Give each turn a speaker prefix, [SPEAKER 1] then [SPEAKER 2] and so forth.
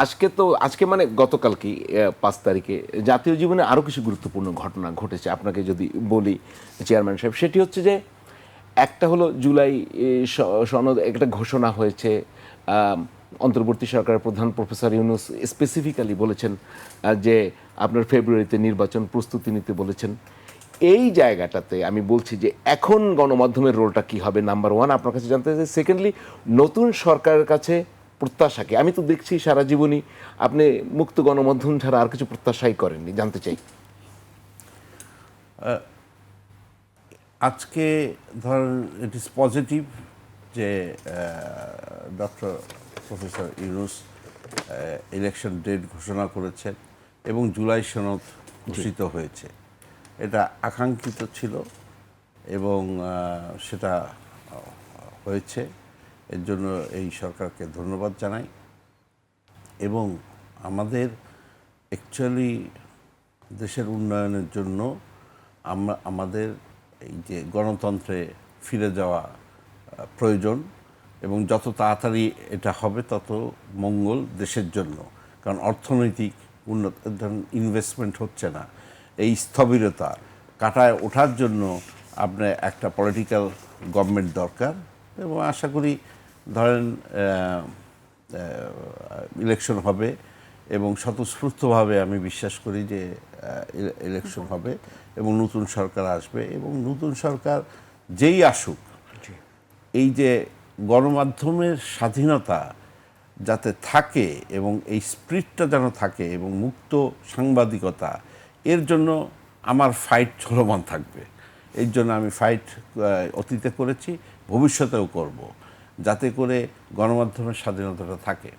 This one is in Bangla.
[SPEAKER 1] আজকে তো, আজকে মানে গতকালকে পাঁচ তারিখে জাতীয় জীবনে আরও কিছু গুরুত্বপূর্ণ ঘটনা ঘটেছে। আপনাকে যদি বলি, চেয়ারম্যান সাহেব, সেটি হচ্ছে যে, একটা হলো জুলাই সনদ একটা ঘোষণা হয়েছে অন্তর্বর্তী সরকারের প্রধান প্রফেসর ইউনুস স্পেসিফিক্যালি বলেছেন যে আপনার ফেব্রুয়ারিতে নির্বাচন প্রস্তুতি নিতে বলেছেন। এই জায়গাটাতে আমি বলছি যে, এখন গণমাধ্যমের রোলটা কি হবে? নাম্বার ওয়ান আপনার কাছে জানতে চাই। সেকেন্ডলি নতুন সরকারের কাছে প্রত্যাশাকে। আমি তো দেখছি সারা জীবনই আপনি মুক্ত গণমাধ্যম ছাড়া আর কিছু প্রত্যাশাই করেননি জানতে চাই।
[SPEAKER 2] আজকে ধর ইট ইজ পজিটিভ যে doctor professor Yunus election date ঘোষণা করেছেন এবং জুলাই সনদ ঘোষিত হয়েছে। এটা আকাঙ্ক্ষিত ছিল এবং সেটা হয়েছে। এর জন্য এই সরকারকে ধন্যবাদ জানাই। এবং আমাদের অ্যাকচুয়ালি দেশের উন্নয়নের জন্য আমরা, আমাদের এই যে গণতন্ত্রে ফিরে যাওয়া প্রয়োজন। এবং যত তাড়াতাড়ি এটা হবে, তত মঙ্গল দেশের জন্য। কারণ অর্থনৈতিক উন্নত ইনভেস্টমেন্ট হচ্ছে না। এই স্থবিরতা কাটায় ওঠার জন্য আপনার একটা পলিটিক্যাল গভর্নমেন্ট দরকার। এবং আশা করি ধরেন ইলেকশন হবে এবং স্বতঃস্ফূর্তভাবে আমি বিশ্বাস করি যে ইলেকশন হবে এবং নতুন সরকার আসবে এবং নতুন সরকার যেই আসুক এই যে গণমাধ্যমের স্বাধীনতা যাতে থাকে এবং এই স্প্রিটটা যেন থাকে এবং মুক্ত সাংবাদিকতা এর জন্য আমার ফাইট চলমান থাকবে। এর জন্য আমি ফাইট অতীতে করেছি ভবিষ্যতেও করব। যাতে করে গণমাধ্যমের স্বাধীনতাটা থাকে।